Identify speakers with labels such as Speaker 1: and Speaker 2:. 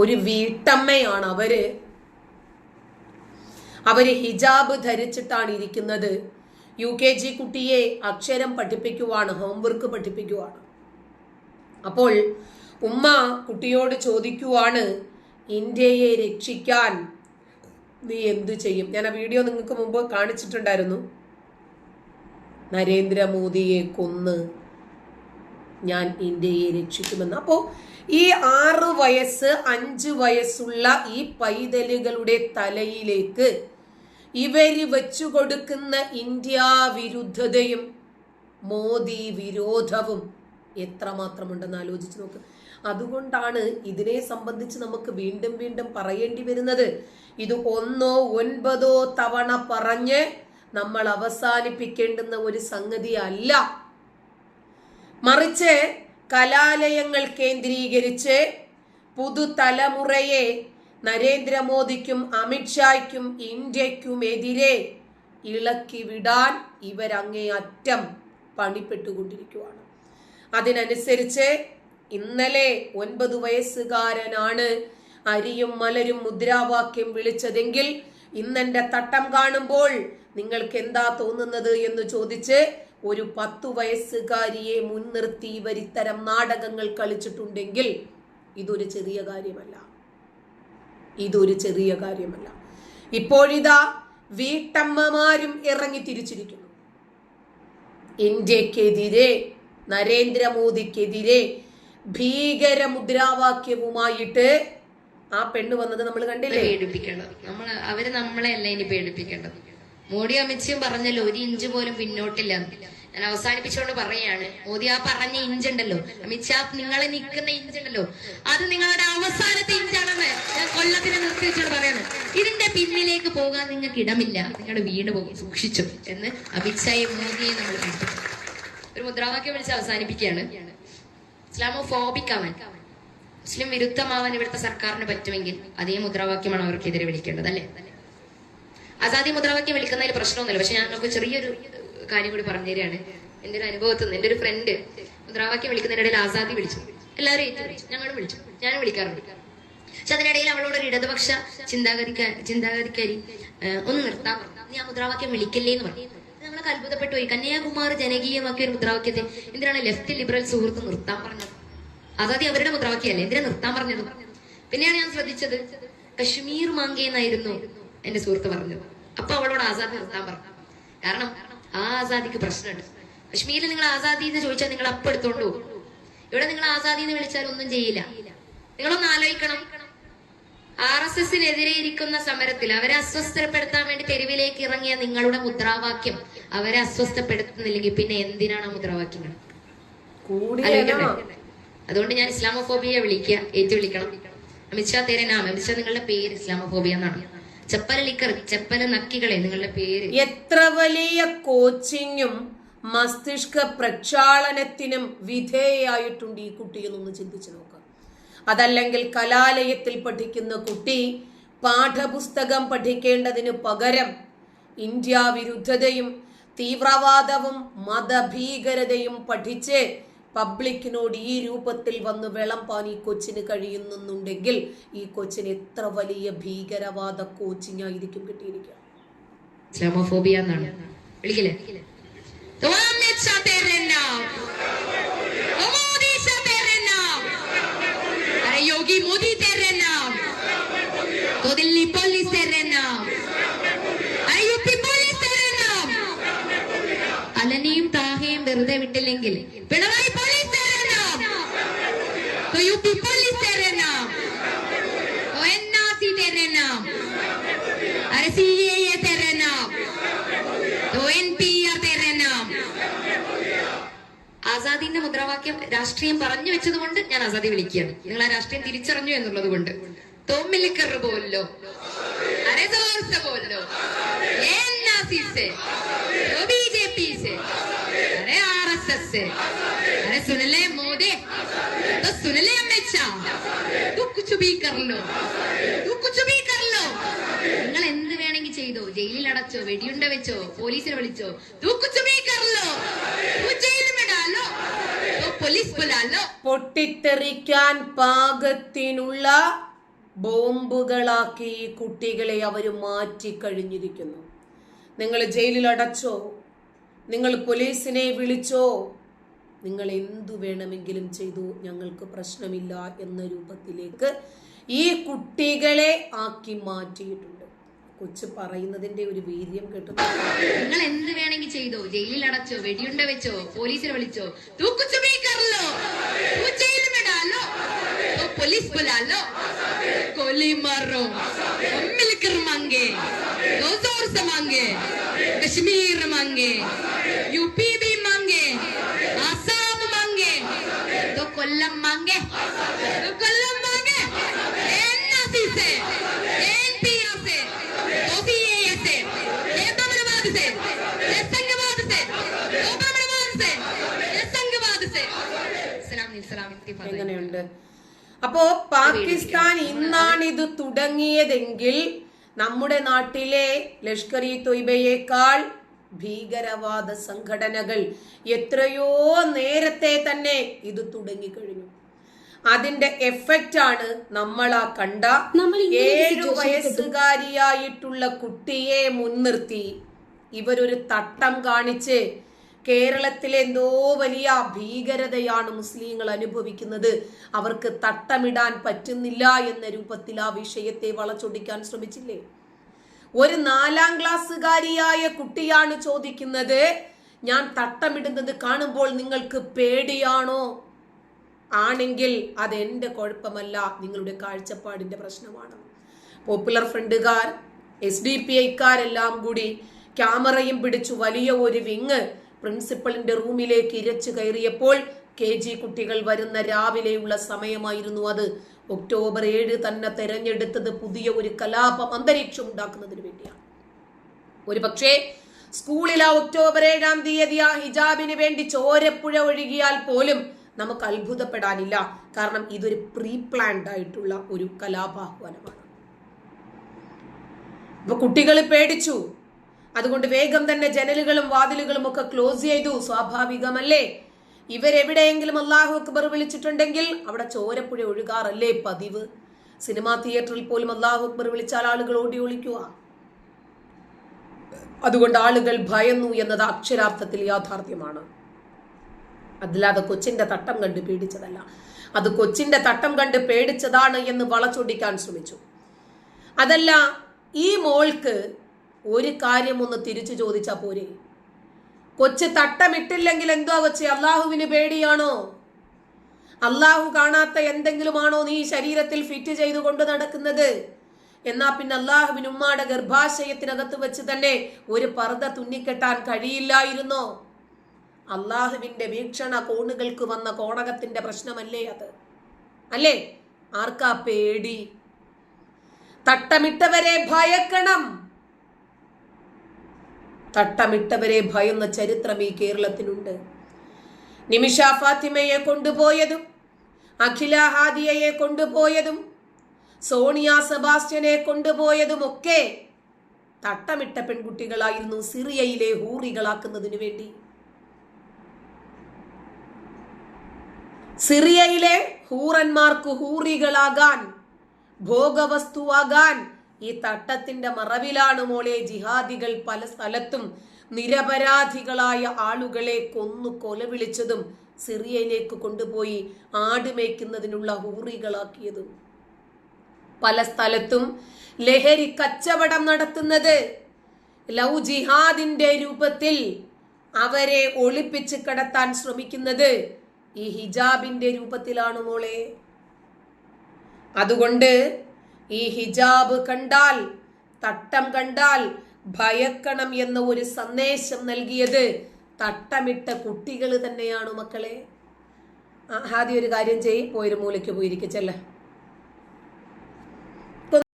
Speaker 1: ഒരു വീട്ടമ്മയാണ് അവർ. അവർ ഹിജാബ് ധരിച്ചിട്ടാണ് ഇരിക്കുന്നത്. U K G കുട്ടിയെ അക്ഷരം പഠിപ്പിക്കുവാണ് ഹോംവർക്ക് പഠിപ്പിക്കുവാണ്. അപ്പോൾ ഉമ്മ കുട്ടിയോട് ചോദിക്കുവാണ് ഇന്ത്യയെ രക്ഷിക്കാൻ നീ എന്തു ചെയ്യും? ഞാൻ ആ വീഡിയോ നിങ്ങൾക്ക് മുമ്പ് കാണിച്ചിട്ടുണ്ടായിരുന്നു. നരേന്ദ്രമോദിയെ കൊന്ന് ഞാൻ ഇന്ത്യയെ രക്ഷിക്കുമെന്ന്. അപ്പോൾ ഈ ആറ് വയസ്സ് അഞ്ച് വയസ്സുള്ള ഈ പൈതലുകളുടെ തലയിലേക്ക് ഇവർ വെച്ചു കൊടുക്കുന്ന ഇന്ത്യ വിരുദ്ധതയും മോദി വിരോധവും എത്രമാത്രമുണ്ടെന്ന് ആലോചിച്ച് നോക്ക്. അതുകൊണ്ടാണ് ഇതിനെ സംബന്ധിച്ച് നമുക്ക് വീണ്ടും വീണ്ടും പറയേണ്ടി വരുന്നത്. ഇത് ഒന്നോ ഒൻപതോ തവണ പറഞ്ഞ് നമ്മൾ അവസാനിപ്പിക്കേണ്ടുന്ന ഒരു സംഗതി അല്ല മറിച്ച് കലാലയങ്ങൾ കേന്ദ്രീകരിച്ച് പുതുതലമുറയെ നരേന്ദ്രമോദിക്കും അമിത്ഷായ്ക്കും ഇന്ത്യക്കും എതിരെ ഇളക്കി വിടാൻ ഇവരങ്ങേയറ്റം പണിപ്പെട്ടുകൊണ്ടിരിക്കുകയാണ് അതിനനുസരിച്ച് ഇന്നലെ ഒൻപത് വയസ്സുകാരനാണ് അരിയും മലരും മുദ്രാവാക്യം വിളിച്ചതെങ്കിൽ ഇന്നെന്റെ തട്ടം കാണുമ്പോൾ നിങ്ങൾക്ക് എന്താ തോന്നുന്നത് എന്ന് ചോദിച്ച് ഒരു പത്തു വയസ്സുകാരിയെ മുൻനിർത്തി ഇവർ ഇത്തരം നാടകങ്ങൾ കളിച്ചിട്ടുണ്ടെങ്കിൽ ഇതൊരു ചെറിയ കാര്യമല്ല. ഇതൊരു ചെറിയ കാര്യമല്ല. ഇപ്പോഴിതാ വീട്ടമ്മമാരും ഇറങ്ങി തിരിച്ചിരിക്കുന്നു. ഇന്ത്യക്കെതിരെ നരേന്ദ്രമോദിക്കെതിരെ ഭീകര മുദ്രാവാക്യവുമായിട്ട് ആ പെണ്ണ് വന്നത് നമ്മൾ കണ്ടില്ലേ?
Speaker 2: പേടിപ്പിക്കേണ്ടത്. നമ്മൾ അവർ നമ്മളെ അല്ല ഇനി പേടിപ്പിക്കേണ്ടത്. മോഡി അമിത്ഷയും പറഞ്ഞല്ലോ ഒരു ഇഞ്ച് പോലും പിന്നോട്ടില്ല. ഞാൻ അവസാനിപ്പിച്ചുകൊണ്ട് പറയാണ് മോദി ആ പറഞ്ഞ ഇഞ്ച് ഉണ്ടല്ലോ അമിത്ഷാ നിങ്ങളെ നിൽക്കുന്ന ഇഞ്ച് ഉണ്ടല്ലോ അത് നിങ്ങളുടെ അവസാനത്തെ ഇഞ്ചാണെന്ന് ഞാൻ കൊല്ലത്തിനെ നിർത്തിവെച്ചോട് പറയാണ് ഇതിന്റെ പിന്നിലേക്ക് പോകാൻ നിങ്ങൾക്ക് ഇടമില്ല. നിങ്ങളുടെ വീട് പോകും സൂക്ഷിച്ചു എന്ന് അമിത്ഷായും മോദിയെ നമ്മൾ കണ്ടു. ഒരു മുദ്രാവാക്യം വിളിച്ച് അവസാനിപ്പിക്കുകയാണ്. ഇസ്ലാമോ ഫോബിക് അവൻ. മുസ്ലിം വിരുദ്ധമാവാൻ ഇവിടുത്തെ സർക്കാരിന് പറ്റുമെങ്കിൽ അതേ മുദ്രാവാക്യമാണ് അവർക്കെതിരെ വിളിക്കേണ്ടത് അല്ലേ? ആസാദി മുദ്രാവാക്യം വിളിക്കുന്നതിൽ പ്രശ്നമൊന്നുമില്ല. പക്ഷെ ഞാൻ നമുക്ക് ചെറിയൊരു കാര്യം കൂടി പറഞ്ഞു തരികയാണ്. എന്റെ ഒരു അനുഭവത്തിൽ നിന്ന് എന്റെ ഒരു ഫ്രണ്ട് മുദ്രാവാക്യം വിളിക്കുന്നതിനിടയിൽ ആസാദി വിളിച്ചു. എല്ലാവരും ഞങ്ങളും വിളിച്ചു. ഞാനും വിളിക്കാറുണ്ട്. പക്ഷെ അതിനിടയിൽ അവളോട് ഒരു ഇടതുപക്ഷ ചിന്താഗതിക്കാ ചിന്താഗതിക്കാരി ഒന്ന് പറഞ്ഞു നീ ആ മുദ്രാവാക്യം വിളിക്കല്ലേ എന്ന് പറഞ്ഞു. നമ്മളൊക്കെ അത്ഭുതപ്പെട്ടു പോയി. കന്യാകുമാർ ജനകീയമാക്കിയ ഒരു മുദ്രാവാക്യത്തെ എന്തിനാണ് ലെഫ്റ്റ് ലിബറൽ സുഹൃത്ത് നിർത്താൻ പറഞ്ഞത്? ആസാദി അവരുടെ മുദ്രാവാക്യമല്ലേ? എന്തിനാ നിർത്താൻ പറഞ്ഞത്? പിന്നെയാണ് ഞാൻ ശ്രദ്ധിച്ചത്. കശ്മീർ മാങ്കേ എന്നായിരുന്നു എന്റെ സുഹൃത്ത് പറഞ്ഞത്. അപ്പൊ അവളോട് ആസാദി നിർത്താൻ പറഞ്ഞു. കാരണം ആ ആസാദിക്ക് പ്രശ്നമുണ്ട്. കശ്മീരിൽ നിങ്ങൾ ആസാദി എന്ന് ചോദിച്ചാൽ നിങ്ങൾ അപ്പം എടുത്തോണ്ട് പോകും. ഇവിടെ നിങ്ങൾ ആസാദി എന്ന് വിളിച്ചാൽ ഒന്നും ചെയ്യില്ല. നിങ്ങളൊന്ന് ആലോചിക്കണം. ആർ എസ് എസിനെതിരെ ഇരിക്കുന്ന സമരത്തിൽ അവരെ അസ്വസ്ഥപ്പെടുത്താൻ വേണ്ടി തെരുവിലേക്ക് ഇറങ്ങിയ നിങ്ങളുടെ മുദ്രാവാക്യം അവരെ അസ്വസ്ഥപ്പെടുത്തുന്നില്ലെങ്കിൽ പിന്നെ എന്തിനാണ് ആ മുദ്രാവാക്യങ്ങൾ? അതുകൊണ്ട് ഞാൻ ഇസ്ലാമോഫോബിയെ വിളിക്കുക ഏറ്റു വിളിക്കണം അമിത്ഷാ തേരെ നാം അമിത്ഷാ നിങ്ങളുടെ പേര് ഇസ്ലാമോഫോബിയ എന്നാണ്. ചെപ്പല ലിക്കർ ചെപ്പല നക്കികളെ നിങ്ങളുടെ പേര്.
Speaker 1: എത്ര വലിയ കോച്ചിങ്ങും മസ്തിഷ്ക പ്രക്ഷാളനത്തിനും വിധേയായിട്ടുണ്ട് ഈ കുട്ടി എന്നൊന്ന് ചിന്തിച്ചു നോക്കാം. അതല്ലെങ്കിൽ കലാലയത്തിൽ പഠിക്കുന്ന കുട്ടി പാഠപുസ്തകം പഠിക്കേണ്ടതിന് പകരം ഇന്ത്യ വിരുദ്ധതയും തീവ്രവാദവും മതഭീകരതയും പഠിച്ച് പബ്ലിക്കിനോട് ഈ രൂപത്തിൽ വന്ന് വിളമ്പാൻ ഈ കൊച്ചിന് കഴിയുന്നുണ്ടെങ്കിൽ ഈ കൊച്ചിന് എത്ര വലിയ ഭീകരവാദ കോച്ചിങ് ആയിരിക്കും കിട്ടിയിരിക്കുക
Speaker 2: എന്നാണ്. വിട്ടില്ലെങ്കിൽ പിണറായി പോലീസ് ആസാദിന്റെ മുദ്രാവാക്യം രാഷ്ട്രീയം പറഞ്ഞു വെച്ചത് കൊണ്ട് ഞാൻ ആസാദി വിളിക്കുകയാണ്. നിങ്ങൾ ആ രാഷ്ട്രീയം തിരിച്ചറിഞ്ഞു എന്നുള്ളത് കൊണ്ട്. തോമിലിക്കർ പോലോ. അരസോർസ പോലോ. से अरे सुन ले मोदी तो सुन ले अमित शाह तू कुछ भी कर लो तू कुछ भी कर लो നിങ്ങൾ എന്ത് വേണമെങ്കിൽ ചെയ്തോ ജയിലിൽ അടച്ചോ വെടിയുണ്ട വെച്ചോ പോലീസിനെ വിളിച്ചോ തൂ കുച്ച് ഭീ കർ ലോ തൂ ജയിൽ में डालो तो पुलिस बुला लो
Speaker 1: പൊട്ടിത്തെറിക്കാൻ പാകത്തിനുള്ള ബോംബുകളാക്കി ഈ കുട്ടികളെ അവർ മാറ്റിക്കഴിഞ്ഞിരിക്കുന്നു നിങ്ങൾ ജയിലിൽ അടച്ചോ നിങ്ങൾ പോലീസിനെ വിളിച്ചോ? നിങ്ങൾ എന്തു വേണമെങ്കിലും ചെയ്തു ഞങ്ങൾക്ക് പ്രശ്നമില്ല എന്ന രൂപത്തിലേക്ക് ഈ കുട്ടികളെ ആക്കി മാറ്റിയിട്ടുണ്ട്. കൊച്ചു പറയുന്നതിന്റെ ഒരു വീര്യം കേട്ടു.
Speaker 2: നിങ്ങൾ എന്ത് വേണമെങ്കിൽ ചെയ്തോ? ജയിലിൽ അടച്ചോ? വെടിയുണ്ട വെച്ചോ? പോലീസിനെ വിളിച്ചോ? തൂ polis bulalo, goli maro, milkar mange, मांगे sa mange, Kashmir mange, UP मांगे mange, Assam mange, to Kollam तो to मांगे mange, NRC se, NPR se, OCA se, Ektamrabad se, Sangabad
Speaker 1: se, അപ്പോ പാകിസ്ഥാൻ ഇന്നാണ് ഇത് തുടങ്ങിയതെങ്കിൽ നമ്മുടെ നാട്ടിലെ ലഷ്കർ ഇ തൊയ്ബയേക്കാൾ ഭീകരവാദ സംഘടനകൾ എത്രയോ നേരത്തെ തന്നെ ഇത് തുടങ്ങി കഴിഞ്ഞു അതിന്റെ എഫക്റ്റ് ആണ് നമ്മൾ ആ കണ്ട ഏഴു വയസ്സുകാരിയായിട്ടുള്ള കുട്ടിയെ മുൻനിർത്തി ഇവരൊരു തട്ടം കാണിച്ച് കേരളത്തിലെ എന്തോ വലിയ ഭീകരതയാണ് മുസ്ലിങ്ങൾ അനുഭവിക്കുന്നത്. അവർക്ക് തട്ടമിടാൻ പറ്റുന്നില്ല എന്ന രൂപത്തിൽ ആ വിഷയത്തെ വളച്ചൊടിക്കാൻ ശ്രമിച്ചില്ലേ? ഒരു നാലാം ക്ലാസ്സുകാരിയായ കുട്ടിയാണ് ചോദിക്കുന്നത് ഞാൻ തട്ടമിടുന്നത് കാണുമ്പോൾ നിങ്ങൾക്ക് പേടിയാണോ? ആണെങ്കിൽ അത് എന്റെ കുഴപ്പമല്ല. നിങ്ങളുടെ കാഴ്ചപ്പാടിന്റെ പ്രശ്നമാണ്. പോപ്പുലർ ഫ്രണ്ടുകാർ എസ് ഡി പി ഐക്കാരെല്ലാം കൂടി ക്യാമറയും പിടിച്ചു വലിയ ഒരു വിങ് പ്രിൻസിപ്പളിന്റെ റൂമിലേക്ക് ഇരച്ചു കയറിയപ്പോൾ കെ ജി കുട്ടികൾ വരുന്ന രാവിലെയുള്ള സമയമായിരുന്നു അത്. ഒക്ടോബർ ഏഴ് തന്നെ തെരഞ്ഞെടുത്തത് പുതിയ ഒരു കലാപം അന്തരീക്ഷം ഉണ്ടാക്കുന്നതിന് വേണ്ടിയാണ്. ഒരു പക്ഷേ സ്കൂളിൽ ആ ഒക്ടോബർ ഏഴാം തീയതി ആ ഹിജാബിന് വേണ്ടി ചോരപ്പുഴ ഒഴുകിയാൽ പോലും നമുക്ക് അത്ഭുതപ്പെടാനില്ല. കാരണം ഇതൊരു പ്രീ പ്ലാൻഡ് ആയിട്ടുള്ള ഒരു കലാപാഹ്വാനമാണ്. അപ്പൊ കുട്ടികൾ പേടിച്ചു. അതുകൊണ്ട് വേഗം തന്നെ ജനലുകളും വാതിലുകളും ഒക്കെ ക്ലോസ് ചെയ്തു. സ്വാഭാവികമല്ലേ? ഇവരെവിടെയെങ്കിലും അള്ളാഹു അക്ബർ വിളിച്ചിട്ടുണ്ടെങ്കിൽ അവിടെ ചോരപ്പുഴ ഒഴുകാറല്ലേ പതിവ്? സിനിമാ തിയേറ്ററിൽ പോലും അള്ളാഹു അക്ബർ വിളിച്ചാൽ ആളുകൾ ഓടി ഒളിക്കുക. അതുകൊണ്ട് ആളുകൾ ഭയന്നു എന്നത് അക്ഷരാർത്ഥത്തിൽ യാഥാർത്ഥ്യമാണ്. അതില്ലാതെ കൊച്ചിന്റെ തട്ടം കണ്ട് പേടിച്ചതല്ല. അത് കൊച്ചിന്റെ തട്ടം കണ്ട് പേടിച്ചതാണ് എന്ന് വളച്ചൊടിക്കാൻ ശ്രമിച്ചു. അതല്ല ഈ മോൾക്ക് ഒരു കാര്യം ഒന്ന് തിരിച്ചു ചോദിച്ചാ പോരെ. കൊച്ച് തട്ടമിട്ടില്ലെങ്കിൽ എന്തോ കൊച്ചെ അള്ളാഹുവിന് പേടിയാണോ? അള്ളാഹു കാണാത്ത എന്തെങ്കിലുമാണോ നീ ശരീരത്തിൽ ഫിറ്റ് ചെയ്തു ചെയ്തുകൊണ്ട് നടക്കുന്നത്? എന്നാ പിന്നെ അള്ളാഹുവിന് ഉമ്മാടെ ഗർഭാശയത്തിനകത്ത് വെച്ച് തന്നെ ഒരു പർദ്ദ തുന്നിക്കെട്ടാൻ കഴിയില്ലായിരുന്നോ? അള്ളാഹുവിന്റെ വീക്ഷണ കോണുകൾക്ക് വന്ന കോണകത്തിന്റെ പ്രശ്നമല്ലേ അത്? അല്ലേ? ആർക്കാ പേടി? തട്ടമിട്ടവരെ ഭയക്കണം. തട്ടമിട്ടവരെ ഭയന്ന ചരിത്രം ഈ കേരളത്തിനുണ്ട് നിമിഷ ഫാത്തിമയെ കൊണ്ടുപോയതും അഖില ഹാദിയയെ കൊണ്ടുപോയതും സോണിയ സെബാസ്റ്റ്യനെ കൊണ്ടുപോയതും ഒക്കെ തട്ടമിട്ട പെൺകുട്ടികളായിരുന്നു സിറിയയിലെ ഹൂറികളാക്കുന്നതിനു വേണ്ടി. സിറിയയിലെ ഹൂറന്മാർക്ക് ഹൂറികളാകാൻ ഭോഗവസ്തുവാകാൻ ഈ തട്ടത്തിന്റെ മറവിലാണ് മോളെ ജിഹാദികൾ പല സ്ഥലത്തും നിരപരാധികളായ ആളുകളെ കൊന്നു കൊലവിളിച്ചതും സിറിയയിലേക്ക് കൊണ്ടുപോയി ആടുമേക്കുന്നതിനുള്ള ഹൂറികളാക്കിയതും. പല സ്ഥലത്തും ലഹരി കച്ചവടം നടത്തുന്നത് ലൗ ജിഹാദിന്റെ രൂപത്തിൽ അവരെ ഒളിപ്പിച്ച് കടത്താൻ ശ്രമിക്കുന്നത് ഈ ഹിജാബിന്റെ രൂപത്തിലാണ് മോളെ. അതുകൊണ്ട് ഈ ഹിജാബ് കണ്ടാൽ തട്ടം കണ്ടാൽ ഭയക്കണം എന്ന ഒരു സന്ദേശം നൽകിയത് തട്ടമിട്ട കുട്ടികൾ തന്നെയാണ് മക്കളെ? ആദ്യം ഒരു കാര്യം ചെയ്യും പോയൊരു മൂലയ്ക്ക് പോയിരിക്കച്ചല്ലേ